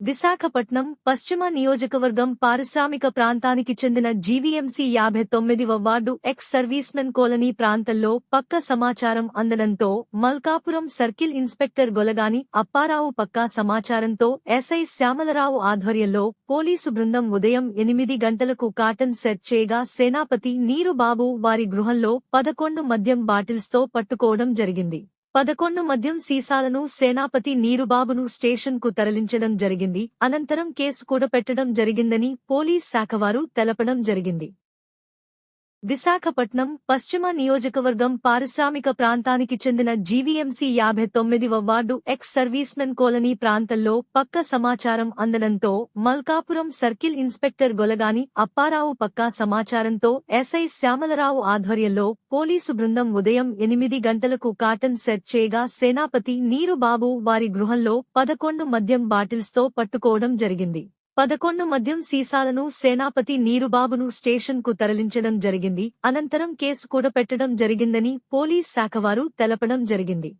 విశాఖపట్నం పశ్చిమ నియోజకవర్గం పారిశ్రామిక ప్రాంతానికి చెందిన జీవీఎంసీ యాభై తొమ్మిదివ వార్డు ఎక్స్ సర్వీస్మెన్ కాలనీ ప్రాంతంలో పక్క సమాచారం అందడంతో మల్కాపురం సర్కిల్ ఇన్స్పెక్టర్ గొలగాని అప్పారావు పక్కా సమాచారంతో ఎస్ఐ శ్యామలరావు ఆధ్వర్యంలో పోలీసు బృందం ఉదయం ఎనిమిది గంటలకు కాటన్ సెట్ చేయగా సేనాపతి నీరుబాబు వారి గృహంలో పదకొండు మద్యం బాటిల్స్తో పట్టుకోవడం జరిగింది. పదకొండు మద్యం సీసాలను సేనాపతి నీరుబాబును స్టేషన్కు తరలించడం జరిగింది. అనంతరం కేసు కూడా పెట్టడం జరిగిందని పోలీస్ శాఖవారు తెలపడం జరిగింది. విశాఖపట్నం పశ్చిమ నియోజకవర్గం పారిశ్రామిక ప్రాంతానికి చెందిన జీవీఎంసీ యాభై తొమ్మిదివ వార్డు ఎక్స్ సర్వీస్మెన్ కాలనీ ప్రాంతంలో పక్క సమాచారం అందడంతో మల్కాపురం సర్కిల్ ఇన్స్పెక్టర్ గొలగాని అప్పారావు పక్కా సమాచారంతో ఎస్ఐ శ్యామలరావు ఆధ్వర్యంలో పోలీసు బృందం ఉదయం ఎనిమిది గంటలకు కాటన్ సెట్ చేయగా సేనాపతి నీరుబాబు వారి గృహంలో పదకొండు మద్యం బాటిల్స్తో పట్టుకోవడం జరిగింది. పదకొండు మద్యం సీసాలను సేనాపతి నీరుబాబును స్టేషన్కు తరలించడం జరిగింది. అనంతరం కేసు కూడా పెట్టడం జరిగిందని పోలీస్ శాఖవారు తెలపడం జరిగింది.